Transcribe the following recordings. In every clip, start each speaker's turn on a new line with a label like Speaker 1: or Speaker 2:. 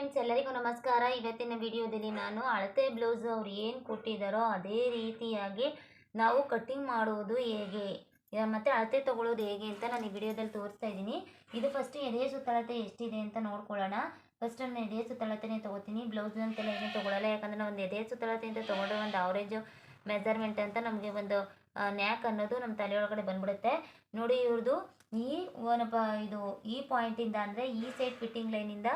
Speaker 1: Friends, ಎಲ್ಲರಿಗೂ ನಮಸ್ಕಾರ. ಇವತ್ತಿನ ವಿಡಿಯೋದಲ್ಲಿ ನಾನು ಅಳತೆ ಬ್ಲೌಸ್ ಅವ್ರು ಏನು ಕೊಟ್ಟಿದ್ದಾರೋ ಅದೇ ರೀತಿಯಾಗಿ ನಾವು ಕಟ್ಟಿಂಗ್ ಮಾಡುವುದು ಹೇಗೆ ಮತ್ತು ಅಳತೆ ತೊಗೊಳ್ಳೋದು ಹೇಗೆ ಅಂತ ನಾನು ಈ ವಿಡಿಯೋದಲ್ಲಿ ತೋರಿಸ್ತಾ ಇದ್ದೀನಿ. ಇದು ಫಸ್ಟ್ ಎದೆಯ ಸುತ್ತಳತೆ ಎಷ್ಟಿದೆ ಅಂತ ನೋಡ್ಕೊಳ್ಳೋಣ. ಫಸ್ಟ್ ನಾನು ಎದೆಯ ಸುತ್ತಳತೆನೇ ತೊಗೋತೀನಿ. ಬ್ಲೌಸ್ ಅಂತೆಲ್ಲ ಏನು ತೊಗೊಳ್ಳಲ್ಲ ಯಾಕಂದರೆ ಒಂದು ಎದೆಯ ಸುತ್ತಳತೆ ಅಂತ ತೊಗೊಂಡ್ರೆ ಒಂದು ಅವರೇಜ್ ಮೆಜರ್ಮೆಂಟ್ ಅಂತ ನಮಗೆ ಒಂದು ನ್ಯಾಕ್ ಅನ್ನೋದು ನಮ್ಮ ತಲೆಯೊಳಗಡೆ ಬಂದ್ಬಿಡುತ್ತೆ. ನೋಡಿ ಇವ್ರದ್ದು ಈ ಏನಪ್ಪ ಇದು ಈ ಪಾಯಿಂಟಿಂದ ಅಂದರೆ ಈ ಸೈಡ್ ಫಿಟ್ಟಿಂಗ್ ಲೈನಿಂದ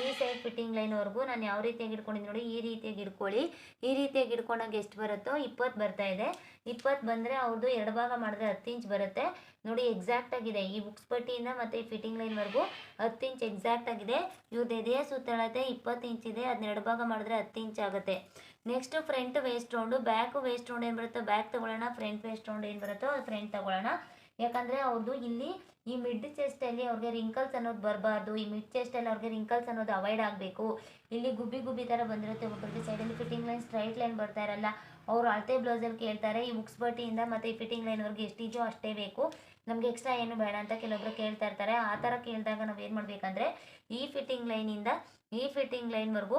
Speaker 1: ಈ ಸೈಡ್ ಫಿಟ್ಟಿಂಗ್ ಲೈನ್ವರೆಗೂ ನಾನು ಯಾವ ರೀತಿಯಾಗಿ ಇಟ್ಕೊಂಡಿದ್ದೀನಿ ನೋಡಿ, ಈ ರೀತಿಯಾಗಿ ಇಟ್ಕೊಳ್ಳಿ. ಈ ರೀತಿಯಾಗಿ ಇಟ್ಕೊಂಡಾಗ ಎಷ್ಟು ಬರುತ್ತೋ ಇಪ್ಪತ್ತು ಬರ್ತಾ ಇದೆ. ಇಪ್ಪತ್ತು ಬಂದರೆ ಅವ್ರದ್ದು ಎರಡು ಭಾಗ ಮಾಡಿದ್ರೆ ಹತ್ತು ಇಂಚ್ ಬರುತ್ತೆ. ನೋಡಿ ಎಕ್ಸಾಕ್ಟ್ ಆಗಿದೆ. ಈ ಬುಕ್ಸ್ ಪಟ್ಟಿಯಿಂದ ಮತ್ತು ಈ ಫಿಟ್ಟಿಂಗ್ ಲೈನ್ವರೆಗೂ ಹತ್ತು ಇಂಚ್ ಎಕ್ಸಾಕ್ಟ್ ಆಗಿದೆ. ಇವ್ರದ್ದು ಎದೆಯ ಸುತ್ತಳತೆ ಇಪ್ಪತ್ತು ಇಂಚ್ ಇದೆ. ಅದನ್ನ ಎರಡು ಭಾಗ ಮಾಡಿದ್ರೆ ಹತ್ತು ಇಂಚ್ ಆಗುತ್ತೆ. Next front waist round back waist round ಏನು ಬರುತ್ತೋ ಬ್ಯಾಕ್ ತಗೊಳ್ಳೋಣ. ಫ್ರಂಟ್ ವೇಸ್ಟ್ ರೌಂಡ್ ಏನು ಬರುತ್ತೋ ಅದು ಫ್ರಂಟ್ ತಗೊಳ್ಳೋಣ. ಯಾಕಂದರೆ ಅವ್ರದ್ದು ಇಲ್ಲಿ ಈ ಮಿಡ್ ಚೆಸ್ಟಲ್ಲಿ ಅವ್ರಿಗೆ ರಿಂಕಲ್ಸ್ ಅನ್ನೋದು ಬರಬಾರ್ದು, ಈ ಮಿಡ್ ಚೆಸ್ಟಲ್ಲಿ ಅವ್ರಿಗೆ ರಿಂಕಲ್ಸ್ ಅನ್ನೋದು ಅವಾಯ್ಡ್ ಆಗಬೇಕು. ಇಲ್ಲಿ ಗುಬ್ಬಿ ಗುಬ್ಬಿ ಥರ ಬಂದಿರುತ್ತೆ ಸೈಡ್ ಸೈಡಲ್ಲಿ ಫಿಟ್ಟಿಂಗ್ ಲೈನ್ ಸ್ಟ್ರೈಟ್ ಲೈನ್ ಬರ್ತಾ ಇರಲ್ಲ. ಅವರು ಅಳತೆ ಬ್ಲೌಸಲ್ಲಿ ಕೇಳ್ತಾರೆ, ಈ ಮುಕ್ಸ್ ಬಟ್ಟಿಯಿಂದ ಮತ್ತು ಈ ಫಿಟ್ಟಿಂಗ್ ಲೈನ್ವರೆಗೆ ಎಷ್ಟಿದೆಯೋ ಅಷ್ಟೇ ಬೇಕು. ನಮಗೆ ಎಕ್ಸ್ಟ್ರಾ ಏನು ಬೇಡ ಅಂತ ಕೆಲವೊಬ್ರು ಕೇಳ್ತಾ ಇರ್ತಾರೆ. ಆ ಥರ ಕೇಳಿದಾಗ ನಾವು ಏನು ಮಾಡಬೇಕಂದ್ರೆ, ಈ ಫಿಟ್ಟಿಂಗ್ ಲೈನಿಂದ ಈ ಫಿಟ್ಟಿಂಗ್ ಲೈನ್ವರೆಗೂ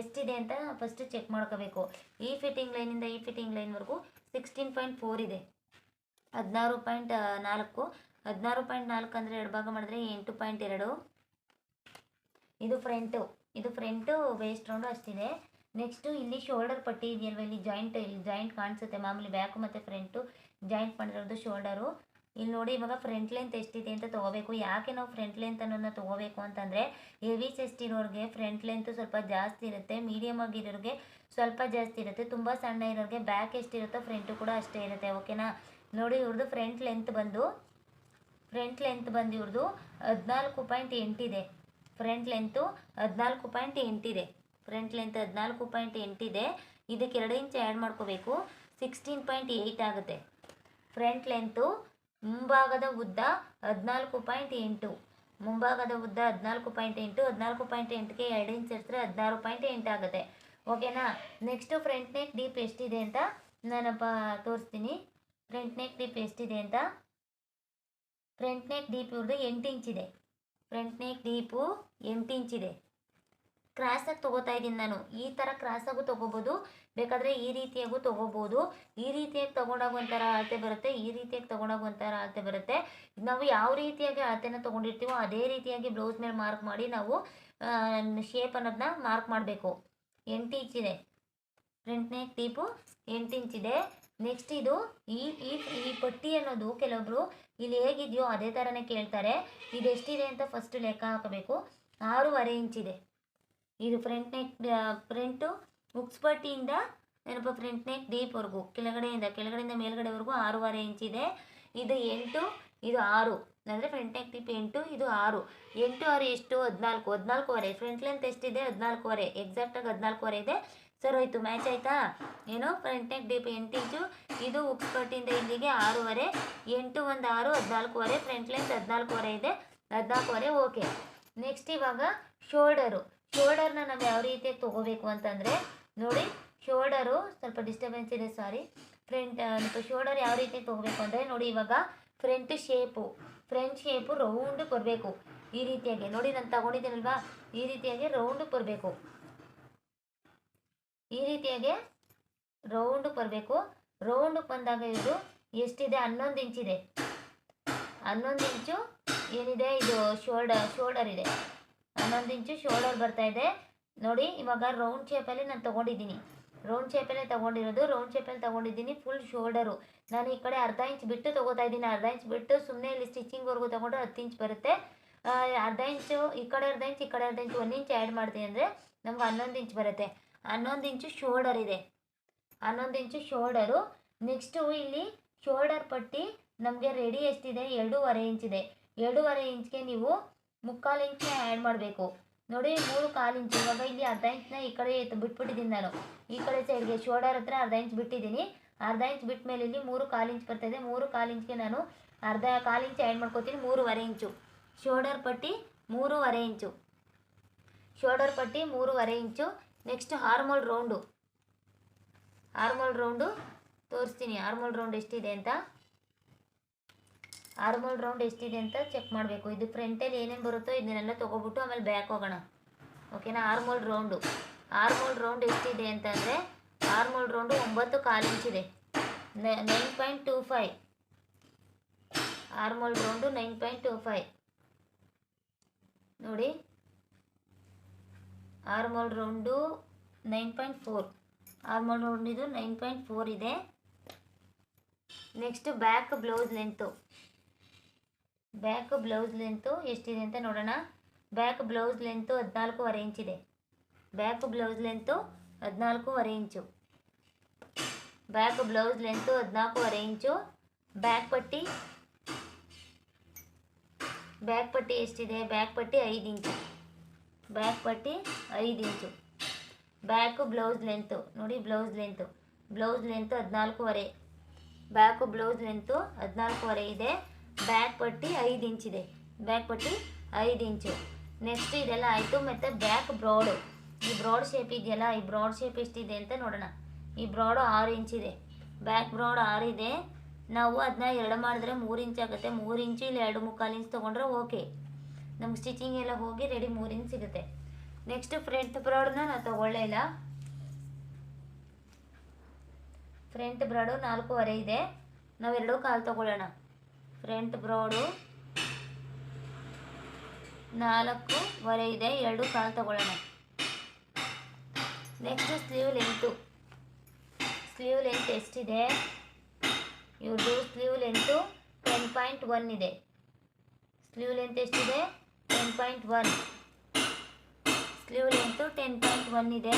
Speaker 1: ಎಷ್ಟಿದೆ ಅಂತ ಫಸ್ಟ್ ಚೆಕ್ ಮಾಡ್ಕೋಬೇಕು. ಈ ಫಿಟ್ಟಿಂಗ್ ಲೈನಿಂದ ಈ ಫಿಟ್ಟಿಂಗ್ ಲೈನ್ವರೆಗೂ ಸಿಕ್ಸ್ಟೀನ್ ಪಾಯಿಂಟ್ ಫೋರ್ ಇದೆ. ಹದಿನಾರು ಪಾಯಿಂಟ್ ನಾಲ್ಕು. ಹದಿನಾರು ಪಾಯಿಂಟ್ ನಾಲ್ಕು ಅಂದರೆ ಎರಡು ಭಾಗ ಮಾಡಿದ್ರೆ ಎಂಟು ಪಾಯಿಂಟ್ ಎರಡು. ಇದು ಫ್ರಂಟು ಇದು ಫ್ರಂಟು ವೇಸ್ಟ್ ರೌಂಡು ಅಷ್ಟಿದೆ. ನೆಕ್ಸ್ಟು ಇಲ್ಲಿ ಶೋಲ್ಡರ್ ಪಟ್ಟಿ ಇದೆಯಲ್ವ? ಇಲ್ಲಿ ಜಾಯಿಂಟ್ ಇಲ್ಲಿ ಜಾಯಿಂಟ್ ಕಾಣಿಸುತ್ತೆ. ಮಾಮೂಲಿ ಬ್ಯಾಕು ಮತ್ತು ಫ್ರಂಟು ಜಾಯಿಂಟ್ ಮಾಡಿರೋದು ಶೋಲ್ಡರು ಇಲ್ಲಿ ನೋಡಿ, ಇವಾಗ ಫ್ರಂಟ್ ಲೆಂತ್ ಎಷ್ಟಿದೆ ಅಂತ ತೊಗೋಬೇಕು. ಯಾಕೆ ನಾವು ಫ್ರಂಟ್ ಲೆಂತ್ ಅನ್ನೋದನ್ನ ತೊಗೋಬೇಕು ಅಂತಂದರೆ ಹೆವಿ ಸೆಸ್ಟ್ ಇರೋರಿಗೆ ಫ್ರಂಟ್ ಲೆಂತು ಸ್ವಲ್ಪ ಜಾಸ್ತಿ ಇರುತ್ತೆ. ಮೀಡಿಯಮ್ ಆಗಿರೋರಿಗೆ ಸ್ವಲ್ಪ ಜಾಸ್ತಿ ಇರುತ್ತೆ. ತುಂಬ ಸಣ್ಣ ಇರೋರಿಗೆ ಬ್ಯಾಕ್ ಎಷ್ಟಿರುತ್ತೋ ಫ್ರಂಟು ಕೂಡ ಅಷ್ಟೇ ಇರುತ್ತೆ. ಓಕೆನಾ ನೋಡಿ ಇವ್ರದ್ದು ಫ್ರಂಟ್ ಲೆಂತ್ ಬಂದು ಫ್ರಂಟ್ ಲೆಂತ್ ಬಂದು ಇವ್ರದ್ದು ಹದಿನಾಲ್ಕು ಪಾಯಿಂಟ್ ಎಂಟಿದೆ ಫ್ರಂಟ್ ಲೆಂತು ಹದಿನಾಲ್ಕು ಪಾಯಿಂಟ್ ಎಂಟಿದೆ ಫ್ರಂಟ್ ಲೆಂತ್ ಹದಿನಾಲ್ಕು ಪಾಯಿಂಟ್ ಎಂಟಿದೆ ಇದಕ್ಕೆ ಎರಡು ಇಂಚ್ ಆ್ಯಡ್ ಮಾಡ್ಕೋಬೇಕು. ಸಿಕ್ಸ್ಟೀನ್ ಪಾಯಿಂಟ್ ಏಯ್ಟ್ ಆಗುತ್ತೆ. ಫ್ರಂಟ್ ಲೆಂತು ಮುಂಭಾಗದ ಉದ್ದ ಹದಿನಾಲ್ಕು ಪಾಯಿಂಟ್ ಎಂಟು. ಮುಂಭಾಗದ ಉದ್ದ ಹದಿನಾಲ್ಕು ಪಾಯಿಂಟ್ ಎಂಟು. ಹದಿನಾಲ್ಕು ಪಾಯಿಂಟ್ ಎಂಟಿಗೆ ಎರಡು ಇಂಚ್ ಇರ್ತಾರೆ ಹದಿನಾರು ಪಾಯಿಂಟ್ ಎಂಟು ಆಗುತ್ತೆ. ಓಕೆನಾ ನೆಕ್ಸ್ಟು ಫ್ರಂಟ್ ನೆಕ್ ಡೀಪ್ ಎಷ್ಟಿದೆ ಅಂತ ನಾನಪ್ಪ ತೋರಿಸ್ತೀನಿ. ಫ್ರಂಟ್ ನೆಕ್ ಡೀಪ್ ಎಷ್ಟಿದೆ ಅಂತ? ಫ್ರಂಟ್ ನೆಕ್ ಡೀಪ್ ಇವ್ರದ್ದು ಎಂಟು ಇಂಚಿದೆ ಫ್ರಂಟ್ ನೆಕ್ ಡೀಪು ಎಂಟು ಇಂಚಿದೆ ಕ್ರಾಸಾಗಿ ತೊಗೋತಾ ಇದ್ದೀನಿ ನಾನು. ಈ ಥರ ಕ್ರಾಸಾಗೂ ತೊಗೋಬೋದು. ಬೇಕಾದರೆ ಈ ರೀತಿಯಾಗೂ ತೊಗೋಬೋದು. ಈ ರೀತಿಯಾಗಿ ತೊಗೊಂಡಾಗ ಒಂಥರ ಅಳತೆ ಬರುತ್ತೆ. ಈ ರೀತಿಯಾಗಿ ತೊಗೊಂಡಾಗ ಒಂಥರ ಅಳತೆ ಬರುತ್ತೆ. ನಾವು ಯಾವ ರೀತಿಯಾಗಿ ಅಳತೆನ ತೊಗೊಂಡಿರ್ತೀವೋ ಅದೇ ರೀತಿಯಾಗಿ ಬ್ಲೌಸ್ ಮೇಲೆ ಮಾರ್ಕ್ ಮಾಡಿ ನಾವು ಶೇಪ್ ಅನ್ನೋದನ್ನ ಮಾರ್ಕ್ ಮಾಡಬೇಕು. ಎಂಟು ಇಂಚಿದೆ ಫ್ರಂಟ್ ನೆಕ್ ಡೀಪು ಎಂಟು ಇಂಚಿದೆ ನೆಕ್ಸ್ಟ್ ಇದು ಈ ಈ ಈ ಪಟ್ಟಿ ಅನ್ನೋದು ಕೆಲವೊಬ್ರು ಇಲ್ಲಿ ಹೇಗಿದೆಯೋ ಅದೇ ಥರನೇ ಕೇಳ್ತಾರೆ. ಇದು ಎಷ್ಟಿದೆ ಅಂತ ಫಸ್ಟ್ ಲೆಕ್ಕ ಹಾಕಬೇಕು. ಆರೂವರೆ ಇಂಚಿದೆ ಇದು. ಫ್ರಂಟ್ ನೆಕ್ ಫ್ರಂಟು ಉಕ್ಸ್ ಪಟ್ಟಿಯಿಂದ ಏನಪ್ಪ ಫ್ರಂಟ್ ನೆಕ್ ಡೀಪ್ವರೆಗೂ ಕೆಳಗಡೆಯಿಂದ ಕೆಳಗಡೆಯಿಂದ ಮೇಲ್ಗಡೆವರೆಗೂ ಆರೂವರೆ ಇಂಚಿದೆ ಇದು. ಎಂಟು, ಇದು ಆರು. ಅಂದರೆ ಫ್ರಂಟ್ ನೆಕ್ ಡೀಪ್ ಎಂಟು, ಇದು ಆರು. ಎಂಟು ಆರು ಎಷ್ಟು? ಹದಿನಾಲ್ಕು. ಹದಿನಾಲ್ಕುವರೆ. ಫ್ರಂಟ್ ಲೆಂತ್ ಎಷ್ಟಿದೆ? ಹದಿನಾಲ್ಕುವರೆ. ಎಕ್ಸಾಕ್ಟಾಗಿ ಹದಿನಾಲ್ಕುವರೆ ಇದೆ. ಸರ್, ಹೋಯ್ತು ಮ್ಯಾಚ್ ಆಯಿತಾ? ಏನು ಫ್ರಂಟ್ ನೆಕ್ ಡೀಪ್ ಎಂಟು ಇಂಚು ಇದು ಉಪ್ಪುಪಟ್ಟಿಂದ ಇಲ್ಲಿಗೆ ಆರೂವರೆ, ಎಂಟು ಒಂದು ಆರು, ಹದಿನಾಲ್ಕೂವರೆ ಫ್ರಂಟ್ ಲೆಂತ್ ಹದಿನಾಲ್ಕೂವರೆ ಇದೆ, ಹದಿನಾಲ್ಕುವರೆ ಓಕೆ ನೆಕ್ಸ್ಟ್ ಇವಾಗ ಶೋಲ್ಡರು ಶೋಲ್ಡರ್ನ ನಾವು ಯಾವ ರೀತಿಯಾಗಿ ತೊಗೋಬೇಕು ಅಂತಂದರೆ, ನೋಡಿ ಶೋಲ್ಡರು ಸ್ವಲ್ಪ ಡಿಸ್ಟರ್ಬೆನ್ಸ್ ಇದೆ ಸಾರಿ ಫ್ರಂಟ್ ಶೋಲ್ಡರ್ ಯಾವ ರೀತಿ ತೊಗೋಬೇಕು ಅಂದರೆ, ನೋಡಿ, ಇವಾಗ front shape front shape round ಬರಬೇಕು ಈ ರೀತಿಯಾಗಿ, ನೋಡಿ, ನಾನು ತಗೊಂಡಿದ್ದೀನಲ್ವಾ? ಈ ರೀತಿಯಾಗಿ ರೌಂಡ್ ಬರಬೇಕು ಈ ರೀತಿಯಾಗಿ ರೌಂಡ್ ಬರಬೇಕು. ರೌಂಡ್ ಬಂದಾಗ ಇದು ಎಷ್ಟಿದೆ? ಹನ್ನೊಂದು ಇಂಚಿದೆ ಹನ್ನೊಂದು ಇಂಚು ಏನಿದೆ? ಇದು ಶೋಲ್ಡರ್ ಶೋಲ್ಡರ್ ಇದೆ. ಹನ್ನೊಂದು ಇಂಚು ಶೋಲ್ಡರ್ ಬರ್ತಾ ಇದೆ. ನೋಡಿ, ಇವಾಗ ರೌಂಡ್ ಶೇಪಲ್ಲಿ ನಾನು ತೊಗೊಂಡಿದ್ದೀನಿ. ರೌಂಡ್ ಶೇಪಲ್ಲೇ ತೊಗೊಂಡಿರೋದು ರೌಂಡ್ ಶೇಪಲ್ಲಿ ತೊಗೊಂಡಿದ್ದೀನಿ ಫುಲ್ ಶೋಲ್ಡರು ನಾನು ಈ ಕಡೆ ಅರ್ಧ ಇಂಚ್ ಬಿಟ್ಟು ತೊಗೋತಾ ಇದ್ದೀನಿ. ಅರ್ಧ ಇಂಚ್ ಬಿಟ್ಟು ಸುಮ್ಮನೆ ಇಲ್ಲಿ ಸ್ಟಿಚಿಂಗ್ವರೆಗೂ ತೊಗೊಂಡ್ರೆ ಹತ್ತು ಇಂಚ್ ಬರುತ್ತೆ. ಅರ್ಧ ಇಂಚು ಈ ಕಡೆ ಅರ್ಧ ಇಂಚ್ ಈ ಕಡೆ ಅರ್ಧ ಇಂಚ್ ಒಂದು ಇಂಚ್ ಆ್ಯಡ್ ಮಾಡ್ತೀನಿ ಅಂದರೆ ನಮ್ಗೆ ಹನ್ನೊಂದು ಇಂಚ್ ಬರುತ್ತೆ. ಹನ್ನೊಂದು ಇಂಚು ಶೋಲ್ಡರ್ ಇದೆ. ಹನ್ನೊಂದು ಇಂಚು ಶೋಲ್ಡರು ನೆಕ್ಸ್ಟು ಇಲ್ಲಿ ಶೋಲ್ಡರ್ ಪಟ್ಟಿ ನಮಗೆ ರೆಡಿ ಎಷ್ಟಿದೆ? ಎರಡೂವರೆ ಇಂಚಿದೆ ಎರಡೂವರೆ ಇಂಚ್ಗೆ ನೀವು ಮುಕ್ಕಾಲು ಇಂಚು ಆ್ಯಡ್ ಮಾಡಬೇಕು. ನೋಡಿ, ಮೂರು ಕಾಲು ಇಂಚು. ಇವಾಗ ಇಲ್ಲಿ ಅರ್ಧ ಇಂಚ್ನ ಈ ಕಡೆ ಬಿಟ್ಬಿಟ್ಟಿದ್ದೀನಿ ನಾನು. ಈ ಕಡೆ ಸೈಡ್ಗೆ ಶೋಲ್ಡರ್ ಹತ್ರ ಅರ್ಧ ಇಂಚ್ ಬಿಟ್ಟಿದ್ದೀನಿ. ಅರ್ಧ ಇಂಚ್ ಬಿಟ್ಟ ಮೇಲೆ ಇಲ್ಲಿ ಮೂರು ಕಾಲು ಇಂಚ್ ಬರ್ತಾಯಿದೆ ಮೂರು ಕಾಲು ಇಂಚ್ಗೆ ನಾನು ಅರ್ಧ ಕಾಲು ಇಂಚ್ ಆ್ಯಡ್ ಮಾಡ್ಕೋತೀನಿ. ಮೂರುವರೆ ಇಂಚು. ಶೋಲ್ಡರ್ ಪಟ್ಟಿ ಮೂರುವರೆ ಇಂಚು. ಶೋಲ್ಡರ್ ಪಟ್ಟಿ ಮೂರುವರೆ inch. Next armhole round armhole round ತೋರಿಸ್ತೀನಿ. ಹಾರ್ಮೋಲ್ ರೌಂಡ್ ಎಷ್ಟಿದೆ ಅಂತ? ಹಾರ್ಮೋಲ್ ರೌಂಡ್ ಎಷ್ಟಿದೆ ಅಂತ ಚೆಕ್ ಮಾಡಬೇಕು. ಇದು ಫ್ರಂಟಲ್ಲಿ ಏನೇನು ಬರುತ್ತೋ ಇದನ್ನೆಲ್ಲ ತೊಗೊಬಿಟ್ಟು ಆಮೇಲೆ ಬ್ಯಾಕ್ ಹೋಗೋಣ. ಓಕೆನಾ ಹಾರ್ಮೋಲ್ ರೌಂಡು ಹಾರ್ಮೋಲ್ ರೌಂಡ್ ಎಷ್ಟಿದೆ ಅಂತಂದರೆ ಹಾರ್ಮೋಲ್ ರೌಂಡು ಒಂಬತ್ತು ಕಾಲು ಇಂಚಿದೆ nine point two five armhole round nine point two five ನೋಡಿ. Armhole round nine point four. Armhole round ಇದು ನೈನ್ ಪಾಯಿಂಟ್ ಫೋರ್ ಇದೆ. Next back blouse length back blouse length ಎಷ್ಟಿದೆ ಅಂತ ನೋಡೋಣ. ಬ್ಯಾಕ್ ಬ್ಲೌಸ್ ಲೆಂತು ಹದಿನಾಲ್ಕೂವರೆ ಇಂಚಿದೆ ಬ್ಯಾಕ್ ಬ್ಲೌಸ್ ಲೆಂತು ಹದಿನಾಲ್ಕೂವರೆ inch back blouse length ಹದಿನಾಲ್ಕೂವರೆ ಇಂಚು ಬ್ಯಾಕ್ ಪಟ್ಟಿ. ಬ್ಯಾಕ್ ಪಟ್ಟಿ ಎಷ್ಟಿದೆ? ಬ್ಯಾಕ್ ಪಟ್ಟಿ ಐದು ಇಂಚು ಬ್ಯಾಕ್ ಪಟ್ಟಿ ಐದು ಇಂಚು. Back blouse length. ನೋಡಿ ಬ್ಲೌಸ್ ಲೆಂತು. ಬ್ಲೌಸ್ ಲೆಂತು ಹದಿನಾಲ್ಕೂವರೆ. ಬ್ಯಾಕು ಬ್ಲೌಸ್ ಲೆಂತು ಹದಿನಾಲ್ಕೂವರೆ ಇದೆ. ಬ್ಯಾಕ್ ಪಟ್ಟಿ ಐದು ಇಂಚಿದೆ ಬ್ಯಾಕ್ ಪಟ್ಟಿ ಐದು ಇಂಚು. ನೆಕ್ಸ್ಟ್ ಇದೆಲ್ಲ ಆಯಿತು ಮತ್ತು ಬ್ಯಾಕ್ ಬ್ರಾಡು. ಈ ಬ್ರಾಡ್ ಶೇಪ್ ಇದೆಯಲ್ಲ, ಈ ಬ್ರಾಡ್ ಶೇಪ್ ಎಷ್ಟಿದೆ ಅಂತ ನೋಡೋಣ. ಈ ಬ್ರಾಡು ಆರು ಇಂಚಿದೆ ಬ್ಯಾಕ್ ಬ್ರಾಡ್ ಆರು ಇದೆ. ನಾವು ಅದನ್ನ ಎರಡು ಮಾಡಿದ್ರೆ ಮೂರು ಇಂಚ್ ಆಗುತ್ತೆ. ಮೂರು ಇಂಚು ಇಲ್ಲ, ಎರಡು ಮುಕ್ಕಾಲು ಇಂಚ್ ತೊಗೊಂಡ್ರೆ ಓಕೆ. ನಮ್ಗೆ ಸ್ಟಿಚಿಂಗ್ ಎಲ್ಲ ಹೋಗಿ ರೆಡಿ ಮೂರು ಇಂಚ್ ಸಿಗುತ್ತೆ ನೆಕ್ಸ್ಟ್ ಫ್ರಂಟ್ ಬ್ರಾಡನ್ನ ನಾವು ತಗೊಳ್ಳೇ ಇಲ್ಲ. ಫ್ರಂಟ್ ಬ್ರಾಡು ನಾಲ್ಕೂವರೆ ಇದೆ. ನಾವು ಎರಡು ಕಾಲು ತಗೊಳ್ಳೋಣ. ಫ್ರಂಟ್ ಬ್ರಾಡು ನಾಲ್ಕೂವರೆ ಇದೆ. ಎರಡು ಕಾಲು ತಗೊಳ್ಳೋಣ. Next sleeve length sleeve length ಎಷ್ಟಿದೆ? ಇವ್ರದ್ದು sleeve length ten point one ಇದೆ. ಸ್ಲೀವ್ ಲೆಂತ್ ಎಷ್ಟಿದೆ? Ten point one sleeve length ten point one ಇದೆ.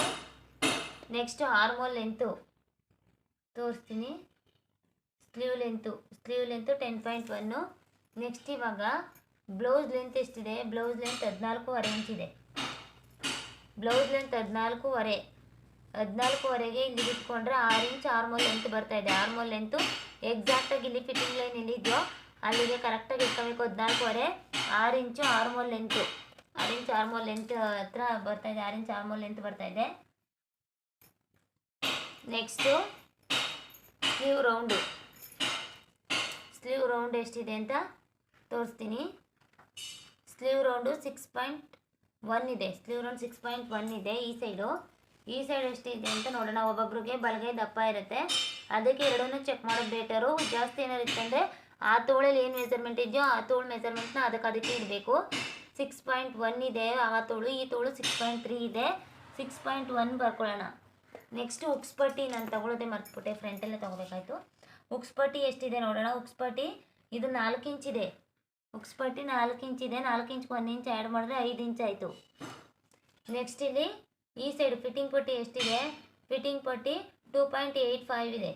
Speaker 1: ನೆಕ್ಸ್ಟ್ ಆರ್ಮೋಲ್ ಲೆಂತು ತೋರಿಸ್ತೀನಿ. Sleeve length sleeve length ten point one next ಇವಾಗ blouse length ಎಷ್ಟಿದೆ? Blouse length ಹದಿನಾಲ್ಕೂವರೆ ಇಂಚಿದೆ. ಬ್ಲೌಸ್ ಲೆಂತ್ ಹದಿನಾಲ್ಕೂವರೆ. ಹದಿನಾಲ್ಕೂವರೆಗೆ ಇಲ್ಲಿ ಬಿಟ್ಕೊಂಡ್ರೆ ಆರು ಇಂಚ್ ಆರ್ಮೋಲ್ ಲೆಂತ್ ಬರ್ತಾ ಇದೆ. ಆರ್ಮೋಲ್ ಲೆಂತು ಎಕ್ಸಾಕ್ಟಾಗಿ ಇಲ್ಲಿ ಫಿಟ್ಟಿಂಗ್ ಲೈನ್ ಎಲ್ಲಿದೆಯೋ ಅಲ್ಲಿಗೆ ಕರೆಕ್ಟಾಗಿ ಇಟ್ಕೋಬೇಕು ಹದಿನಾಲ್ಕೂವರೆ. ಆರು ಇಂಚು ಆರ್ಮೋಲ್ ಲೆಂತು ಆರು ಇಂಚು ಆರ್ಮೋಲ್ ಲೆಂತ್ ಹತ್ರ ಇದೆ. ಆರು ಇಂಚು ಆರ್ಮೋಲ್ ಲೆಂತ್ ಇದೆ. Next sleeve round sleeve round ಎಷ್ಟಿದೆ ಅಂತ ತೋರಿಸ್ತೀನಿ. Sleeve round six point one ಇದೆ. Sleeve round six point one ಇದೆ ಈ ಸೈಡು ಈ ಸೈಡ್ ಎಷ್ಟಿದೆ ಅಂತ ನೋಡೋಣ. ಒಬ್ಬೊಬ್ರಿಗೆ ಬಲಗೈ ದಪ್ಪ ಇರುತ್ತೆ. ಅದಕ್ಕೆ ಎರಡನ್ನೂ ಚೆಕ್ ಮಾಡೋದು ಬೇಟರು ಜಾಸ್ತಿ ಏನಾರು ಇತ್ತಂದರೆ ಆ ತೋಳಲ್ಲಿ ಏನು ಮೆಸರ್ಮೆಂಟ್ ಇದೆಯೋ ಆ ತೋಳು ಮೆಜರ್ಮೆಂಟ್ನ ಅದಕ್ಕೆ ಅದಕ್ಕೆ ಇಡಬೇಕು. ಸಿಕ್ಸ್ ಪಾಯಿಂಟ್ ಒನ್ ಇದೆ ಆ ತೋಳು, ಈ ತೋಳು ಸಿಕ್ಸ್ ಪಾಯಿಂಟ್ ತ್ರೀ ಇದೆ. ಸಿಕ್ಸ್ ಪಾಯಿಂಟ್ ಒನ್ ಬರ್ಕೊಳ್ಳೋಣ. ನೆಕ್ಸ್ಟ್ ಉಕ್ಸ್ಪಟ್ಟಿ ನಾನು ತಗೊಳ್ಳೋದೇ ಮರ್ತ್ಬಿಟ್ಟೆ ಫ್ರಂಟಲ್ಲೇ ತೊಗೋಬೇಕಾಯ್ತು. ಉಕ್ಸ್ಪಟ್ಟಿ ಎಷ್ಟಿದೆ ನೋಡೋಣ, ಉಕ್ಸ್ಪಟ್ಟಿ ಇದು ನಾಲ್ಕು ಇಂಚಿದೆ ಉಕ್ಸ್ಪಟ್ಟಿ ನಾಲ್ಕು ಇಂಚಿದೆ ನಾಲ್ಕು ಇಂಚ್ಗೆ ಒಂದು ಇಂಚ್ ಆ್ಯಡ್ ಮಾಡಿದ್ರೆ ಐದು ಇಂಚ್ ಆಯಿತು. ನೆಕ್ಸ್ಟ್ ಇಲ್ಲಿ ಈ ಸೈಡ್ ಫಿಟ್ಟಿಂಗ್ ಪಟ್ಟಿ ಎಷ್ಟಿದೆ? ಫಿಟ್ಟಿಂಗ್ ಪಟ್ಟಿ ಟೂ ಪಾಯಿಂಟ್ ಏಯ್ಟ್ ಫೈವ್ ಇದೆ.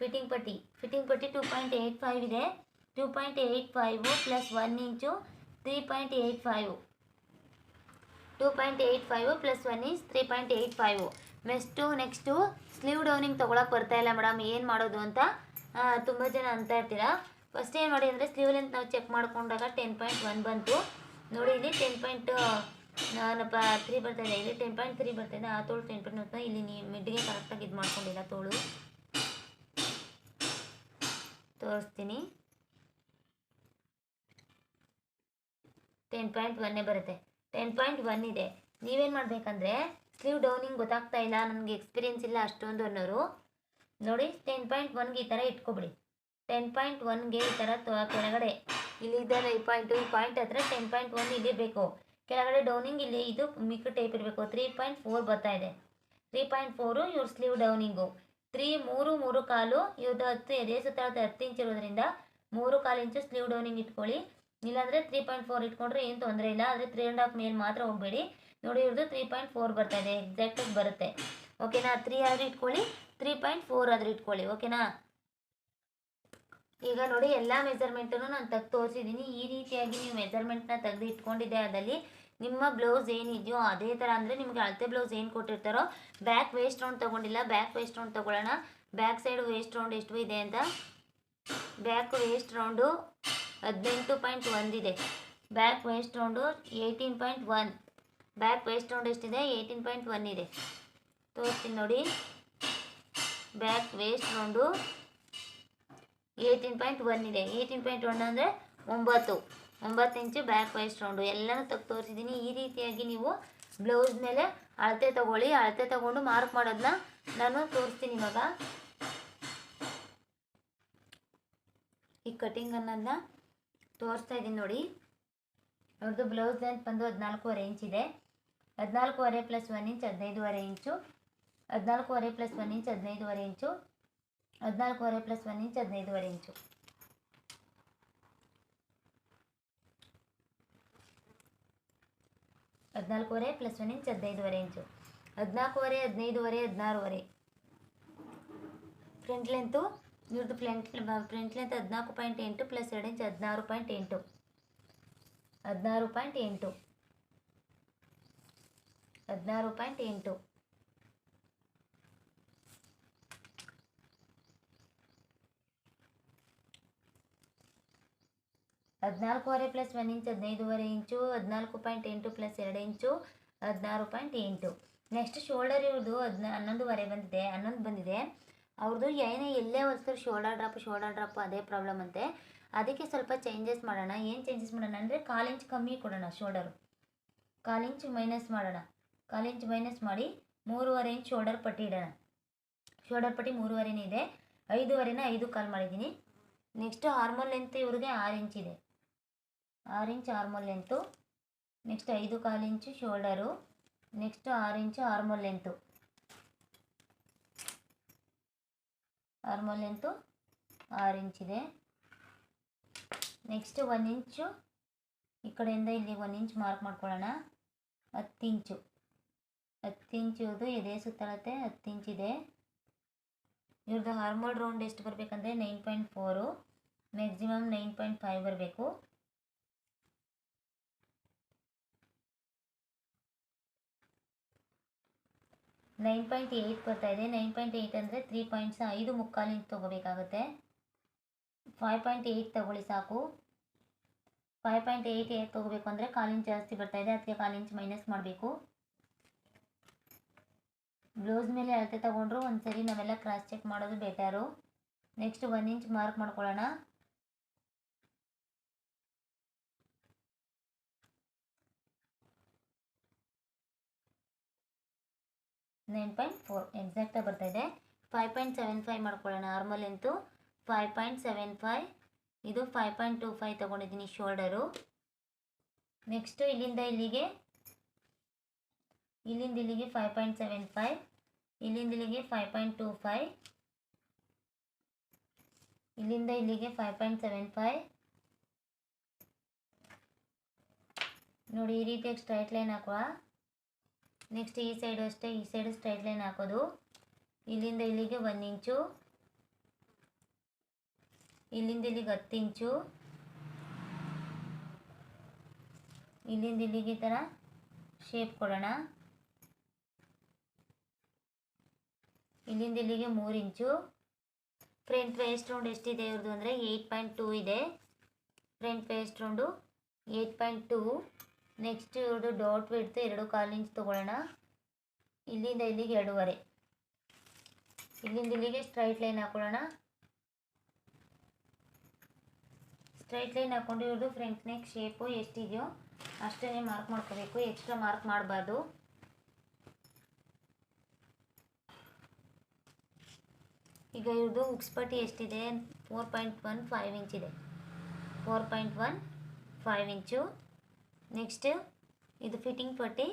Speaker 1: ಫಿಟ್ಟಿಂಗ್ ಪಟ್ಟಿ. ಫಿಟ್ಟಿಂಗ್ ಪಟ್ಟಿ ಟೂ ಪಾಯಿಂಟ್ ಏಯ್ಟ್ ಫೈವ್ ಇದೆ. Two point eight five plus one inch three point eight five two point eight five plus one inch three point eight five next next sleeve downing ತೊಗೊಳಕ್ಕೆ ಬರ್ತಾ ಇಲ್ಲ madam ಏನು ಮಾಡೋದು ಅಂತ ತುಂಬ ಜನ ಅಂತ ಇರ್ತೀರಾ? ಫಸ್ಟ್ ಏನು ಮಾಡಿ ಅಂದರೆ ಸ್ಲೀವ್ ಲೆಂತ್ ನಾವು ಚೆಕ್ ಮಾಡ್ಕೊಂಡಾಗ ಟೆನ್ ಪಾಯಿಂಟ್ ಒನ್ ಬಂತು. ನೋಡಿ, ಇಲ್ಲಿ ಟೆನ್ ಪಾಯಿಂಟ್ ನಾನಪ್ಪ ತ್ರೀ ಬರ್ತಾಯಿದೆ ಇಲ್ಲಿ ಟೆನ್ ಪಾಯಿಂಟ್ ತ್ರೀ ಬರ್ತಾಯಿದೆ ಆ ತೋಳು ಟೆನ್ ಪಾಯಿಂಟ್ ಇಲ್ಲಿ ನೀವು ಮಿಡ್ಗೆ ಕರೆಕ್ಟಾಗಿ ಇದು ಮಾಡ್ಕೊಂಡಿಲ್ಲ ತೋಳು. ತೋರಿಸ್ತೀನಿ. ಟೆನ್ ಪಾಯಿಂಟ್ ಒನ್ನೇ ಬರುತ್ತೆ. ಟೆನ್ ಪಾಯಿಂಟ್ ಒನ್ ಇದೆ. ನೀವೇನು ಮಾಡಬೇಕಂದ್ರೆ ಸ್ಲೀವ್ ಡೌನಿಂಗ್ ಗೊತ್ತಾಗ್ತಾ ಇಲ್ಲ, ನನಗೆ ಎಕ್ಸ್ಪೀರಿಯನ್ಸ್ ಇಲ್ಲ ಅಷ್ಟೊಂದು ಅನ್ನೋರು. ನೋಡಿ ಟೆನ್ ಪಾಯಿಂಟ್ ಒನ್ಗೆ ಈ ಥರ ಇಟ್ಕೊಬಿಡಿ. ಟೆನ್ ಪಾಯಿಂಟ್ ಒನ್ಗೆ ಈ ಥರ ಕೆಳಗಡೆ. ಇಲ್ಲಿ ಇದೆಲ್ಲ ಈ ಪಾಯಿಂಟ್ ಈ ಪಾಯಿಂಟ್ ಹತ್ರ ಟೆನ್ ಪಾಯಿಂಟ್ ಒನ್ ಇಲ್ಲಿ ಬೇಕು. ಕೆಳಗಡೆ ಡೌನಿಂಗ್ ಇಲ್ಲಿ ಇದು ಮಿಕ್ಕ ಟೈಪ್ ಇರಬೇಕು. ತ್ರೀ ಪಾಯಿಂಟ್ ಫೋರ್ ಬರ್ತಾ ಇದೆ. ತ್ರೀ ಪಾಯಿಂಟ್ ಫೋರು ಇವ್ರ ಸ್ಲೀವ್ ಡೌನಿಂಗು ತ್ರೀ, ಮೂರು ಮೂರು ಕಾಲು, ಇವತ್ತು ಹತ್ತು, ಎದೆ ಸುತ್ತ ಹತ್ತು ಇಂಚ್ ಇರೋದ್ರಿಂದ ಮೂರು ಕಾಲು ಇಂಚು ಸ್ಲೀವ್ ಡೌನಿಂಗ್ ಇಟ್ಕೊಳ್ಳಿ. ಇಲ್ಲಾಂದರೆ ತ್ರೀ ಪಾಯಿಂಟ್ ಫೋರ್ ಇಟ್ಕೊಂಡ್ರೆ ಏನು ತೊಂದರೆ ಇಲ್ಲ. ಆದರೆ ತ್ರೀ ಆ್ಯಂಡ್ ಹಾಫ್ ಮೇಲೆ ಮಾತ್ರ ಹೋಗಬೇಡಿ. ನೋಡಿ, ಇವ್ರದ್ದು ತ್ರೀ ಪಾಯಿಂಟ್ ಫೋರ್ ಬರ್ತಾ ಇದೆ. ಎಕ್ಸಾಕ್ಟಾಗಿ ಬರುತ್ತೆ. ಓಕೆನಾ? ತ್ರೀ ಆದರೂ ಇಟ್ಕೊಳ್ಳಿ. ತ್ರೀ ಪಾಯಿಂಟ್ ಫೋರ್ ಆದರೂ ಇಟ್ಕೊಳ್ಳಿ. ಓಕೆನಾ? ಈಗ ನೋಡಿ, ಎಲ್ಲ ಮೆಜರ್ಮೆಂಟನ್ನು ನಾನು ತೆಗೆದು ತೋರಿಸಿದ್ದೀನಿ. ಈ ರೀತಿಯಾಗಿ ನೀವು ಮೆಜರ್ಮೆಂಟ್ನ ತೆಗೆದು ಇಟ್ಕೊಂಡಿದ್ದೆ ಅದಲ್ಲಿ ನಿಮ್ಮ ಬ್ಲೌಸ್ ಏನಿದೆಯೋ ಅದೇ ಥರ ಅಂದರೆ ನಿಮಗೆ ಅಳತೆ ಬ್ಲೌಸ್ ಏನು ಕೊಟ್ಟಿರ್ತಾರೋ ಬ್ಯಾಕ್ ವೇಸ್ಟ್ ರೌಂಡ್ ತೊಗೊಂಡಿಲ್ಲ ಬ್ಯಾಕ್ ವೇಸ್ಟ್ ರೌಂಡ್ ತೊಗೊಳ್ಳೋಣ. ಬ್ಯಾಕ್ ಸೈಡ್ ವೇಸ್ಟ್ ರೌಂಡ್ ಎಷ್ಟು ಇದೆ ಅಂತ. ಬ್ಯಾಕ್ ವೇಸ್ಟ್ ರೌಂಡು ಹದಿನೆಂಟು ಪಾಯಿಂಟ್ ಒಂದಿದೆ back waist round eighteen point one back waist round ಎಷ್ಟಿದೆ? ಏಯ್ಟೀನ್ ಪಾಯಿಂಟ್ ಒನ್ ಇದೆ. ತೋರಿಸ್ತೀನಿ ನೋಡಿ. Back waist round eighteen point one ಇದೆ. ಏಯ್ಟೀನ್ ಪಾಯಿಂಟ್ ಒನ್ ಅಂದರೆ ಒಂಬತ್ತು. ಒಂಬತ್ತು ಇಂಚು ಬ್ಯಾಕ್ ವೈಸ್ಟ್ ರೌಂಡು ಎಲ್ಲನೂ ತೆಗ್ದು ತೋರಿಸಿದ್ದೀನಿ ಈ ರೀತಿಯಾಗಿ ನೀವು ಬ್ಲೌಸ್ ಮೇಲೆ ಅಳತೆ ತಗೊಳ್ಳಿ. ಅಳತೆ ತಗೊಂಡು ಮಾರ್ಕ್ ಮಾಡೋದನ್ನ ನಾನು ತೋರಿಸ್ತೀನಿ ಇವಾಗ. ಈ ಕಟಿಂಗ್ ಅನ್ನೋದನ್ನ ತೋರಿಸ್ತಾ ಇದ್ದೀನಿ ನೋಡಿ. ಅವ್ರದ್ದು ಬ್ಲೌಸ್ ಲೆಂತ್ ಬಂದು ಹದಿನಾಲ್ಕೂವರೆ ಇಂಚ್ ಇದೆ. ಹದಿನಾಲ್ಕೂವರೆ ಪ್ಲಸ್ ಒನ್ ಇಂಚ್ ಹದಿನೈದುವರೆ ಇಂಚು ಹದಿನಾಲ್ಕೂವರೆ ಪ್ಲಸ್ ಒನ್ ಇಂಚ್ ಹದಿನೈದುವರೆ ಇಂಚು ಹದಿನಾಲ್ಕೂವರೆ ಪ್ಲಸ್ ಒನ್ ಇಂಚ್ ಹದಿನೈದುವರೆ ಇಂಚು ಹದಿನಾಲ್ಕೂವರೆ ಪ್ಲಸ್ ಒನ್ ಇಂಚ್ ಹದಿನೈದುವರೆ ಇಂಚು. ಹದಿನಾಲ್ಕೂವರೆ ಹದಿನೈದುವರೆ ಹದಿನಾರುವರೆ ಫ್ರಂಟ್ ಲೆಂತು ಇವ್ರದ್ದು ಫ್ರಂಟ್ ಫ್ರಂಟ್ ಲೆಂತ್ ಹದಿನಾಲ್ಕು ಪಾಯಿಂಟ್ ಎಂಟು ಪ್ಲಸ್ ಎರಡು ಇಂಚ್ ಹದಿನಾರು ಪಾಯಿಂಟ್ ಎಂಟು. ಹದಿನಾರು ಪಾಯಿಂಟ್ ಎಂಟು. ಹದಿನಾರು ಪಾಯಿಂಟ್ ಎಂಟು. ಹದಿನಾಲ್ಕೂವರೆ ಪ್ಲಸ್ ಒನ್ ಇಂಚ್ ಹದಿನೈದುವರೆ ಇಂಚು ಹದಿನಾಲ್ಕು ಪಾಯಿಂಟ್ ಎಂಟು ಪ್ಲಸ್ ಎರಡು ಇಂಚು ಹದಿನಾರು ಪಾಯಿಂಟ್ ಎಂಟು. ನೆಕ್ಸ್ಟ್ ಶೋಲ್ಡರ್ ಇವ್ರದ್ದು ಹದಿನ, ಹನ್ನೊಂದುವರೆ ಬಂದಿದೆ, ಹನ್ನೊಂದು ಬಂದಿದೆ. ಅವ್ರದ್ದು ಏನೇ ಎಲ್ಲೇ ಹೊಲ್ಸಿದ್ರು ಶೋಲ್ಡರ್ ಡ್ರಾಪ್ ಶೋಲ್ಡರ್ ಡ್ರಾಪ್ ಅದೇ ಪ್ರಾಬ್ಲಮ್ ಅಂತೆ. ಅದಕ್ಕೆ ಸ್ವಲ್ಪ ಚೇಂಜಸ್ ಮಾಡೋಣ. ಏನು ಚೇಂಜಸ್ ಮಾಡೋಣ ಅಂದರೆ ಕಾಲು ಇಂಚ್ ಕಮ್ಮಿ ಕೊಡೋಣ ಶೋಲ್ಡರು ಕಾಲು ಇಂಚ್ ಮೈನಸ್ ಮಾಡೋಣ. ಕಾಲು ಇಂಚ್ ಮೈನಸ್ ಮಾಡಿ ಮೂರುವರೆ ಇಂಚ್ ಶೋಲ್ಡರ್ ಪಟ್ಟಿ ಇಡೋಣ. ಶೋಲ್ಡರ್ ಪಟ್ಟಿ ಮೂರುವರೆನೇ ಇದೆ. ಐದೂವರೆನ ಐದು ಕಾಲ್ ಮಾಡಿದ್ದೀನಿ. ನೆಕ್ಸ್ಟು ಹಾರ್ಮೋನ್ ಲೆಂತ್ ಇವ್ರಿಗೆ ಆರು ಇಂಚ್ ಇದೆ. ಆರು ಇಂಚ್ ಆರ್ಮೋಲ್ ಲೆಂತು ನೆಕ್ಸ್ಟ್ ಐದು ಕಾಲು ಇಂಚು ಶೋಲ್ಡರು ನೆಕ್ಸ್ಟ್ ಆರು inch armhole length armhole length ಆರು ಇಂಚಿದೆ ನೆಕ್ಸ್ಟ್ ಒಂದು ಇಂಚು ಈ ಕಡೆಯಿಂದ ಇಲ್ಲಿ ಒಂದು ಇಂಚ್ ಮಾರ್ಕ್ ಮಾಡ್ಕೊಳ್ಳೋಣ ಹತ್ತು ಇಂಚು ಹತ್ತು ಇಂಚುದು ಎದೆ ಸುತ್ತಳತೆ ಹತ್ತು ಇಂಚಿದೆ ಇವ್ರದ್ದು ಹಾರ್ಮೋಲ್ ರೌಂಡ್ ಎಷ್ಟು ಬರಬೇಕಂದ್ರೆ nine point four maximum nine point five ಬರಬೇಕು ನೈನ್ ಪಾಯಿಂಟ್ ಏಯ್ಟ್ ಬರ್ತಾ ಇದೆ. ನೈನ್ ಪಾಯಿಂಟ್ ಏಯ್ಟ್ ಅಂದರೆ ತ್ರೀ ಪಾಯಿಂಟ್ಸ್ ಐದು ಮುಕ್ಕಾಲು ಇಂಚ್ ತೊಗೋಬೇಕಾಗುತ್ತೆ. ಫೈವ್ ಪಾಯಿಂಟ್ ಏಯ್ಟ್ ತೊಗೊಳ್ಳಿ ಸಾಕು. ಫೈವ್ ಪಾಯಿಂಟ್ ಏಯ್ಟ್ ಏಯ್ಟ್ ತೊಗೋಬೇಕು ಅಂದರೆ ಕಾಲು ಇಂಚ್ ಜಾಸ್ತಿ ಬರ್ತಾ ಇದೆ. ಅದಕ್ಕೆ ಕಾಲು ಇಂಚ್ ಮೈನಸ್ ಮಾಡಬೇಕು. ಬ್ಲೌಸ್ ಮೇಲೆ ಅಳತೆ ತೊಗೊಂಡ್ರು ಒಂದು ಸರಿ ನಾವೆಲ್ಲ ಕ್ರಾಸ್ ಚೆಕ್ ಮಾಡೋದು better next one inch mark ಮಾಡ್ಕೊಳ್ಳೋಣ. ನೈನ್ ಪಾಯಿಂಟ್ ಫೋರ್ ಎಕ್ಸಾಕ್ಟಾಗಿ ಬರ್ತಾ ಇದೆ. ಫೈವ್ ಪಾಯಿಂಟ್ ಸೆವೆನ್ ಫೈವ್ ಮಾಡ್ಕೊಳ್ಳೋಣ. ನಾರ್ಮಲ್ ಎಂತು ಫೈವ್ ಪಾಯಿಂಟ್ ಸೆವೆನ್ ಫೈವ್ ಇದು ಫೈವ್ ಪಾಯಿಂಟ್ ಟು ಫೈವ್ ತೊಗೊಂಡಿದ್ದೀನಿ ಶೋಲ್ಡರು. ನೆಕ್ಸ್ಟು ಇಲ್ಲಿಂದ ಇಲ್ಲಿಗೆ ಇಲ್ಲಿಂದ ಇಲ್ಲಿಗೆ ಫೈವ್ ಪಾಯಿಂಟ್ ಸೆವೆನ್ ಫೈವ್ ಇಲ್ಲಿಂದ ಇಲ್ಲಿಗೆ ಫೈವ್ ಪಾಯಿಂಟ್ ಟು ಫೈವ್ ಇಲ್ಲಿಂದ ಇಲ್ಲಿಗೆ ಫೈವ್ ಪಾಯಿಂಟ್ ಸೆವೆನ್ ಫೈವ್ ನೋಡಿ, ಈ ರೀತಿಯಾಗಿ ಸ್ಟ್ರೈಟ್ ಲೈನ್ ಹಾಕುವ. ನೆಕ್ಸ್ಟ್ ಈ ಸೈಡು ಅಷ್ಟೇ, ಈ ಸೈಡು ಸ್ಟ್ರೈಟ್ ಲೈನ್ ಹಾಕೋದು. ಇಲ್ಲಿಂದ ಇಲ್ಲಿಗೆ ಒಂದು ಇಂಚು. ಇಲ್ಲಿಂದ ಇಲ್ಲಿಗೆ ಹತ್ತು ಇಂಚು. ಇಲ್ಲಿಂದ ಇಲ್ಲಿಗೆ ಈ ಥರ ಶೇಪ್ ಕೊಡೋಣ. ಇಲ್ಲಿಂದ ಇಲ್ಲಿಗೆ ಮೂರು ಇಂಚು. ಫ್ರಂಟ್ ವೇಸ್ಟ್ ರೌಂಡ್ ಎಷ್ಟಿದೆ ಇವ್ರದ್ದು ಅಂದರೆ ಏಯ್ಟ್ ಪಾಯಿಂಟ್ ಟೂ ಇದೆ. Front waist round eight point two next ಇವ್ರದ್ದು ಡಾಟ್ ಬಿಡ್ತು ಎರಡು ಕಾಲು ಇಂಚ್ ತೊಗೊಳ್ಳೋಣ. ಇಲ್ಲಿಂದ ಇಲ್ಲಿಗೆ ಎರಡೂವರೆ. ಇಲ್ಲಿಂದ ಇಲ್ಲಿಗೆ ಸ್ಟ್ರೈಟ್ ಲೈನ್ ಹಾಕೊಳ್ಳೋಣ. ಸ್ಟ್ರೈಟ್ ಲೈನ್ ಹಾಕ್ಕೊಂಡು ಇವ್ರದ್ದು ಫ್ರಂಟ್ ನೆಕ್ ಶೇಪು ಎಷ್ಟಿದೆಯೋ ಅಷ್ಟೇ ಮಾರ್ಕ್ ಮಾಡ್ಕೋಬೇಕು. ಎಕ್ಸ್ಟ್ರಾ ಮಾರ್ಕ್ ಮಾಡಬಾರ್ದು. ಈಗ ಇವ್ರದ್ದು ಉಕ್ಸ್ಪಟ್ಟಿ ಎಷ್ಟಿದೆ? Four point one five inch ಇದೆ. Four point one five inch next ಇದು ಫಿಟ್ಟಿಂಗ್ ಪಟ್ಟಿ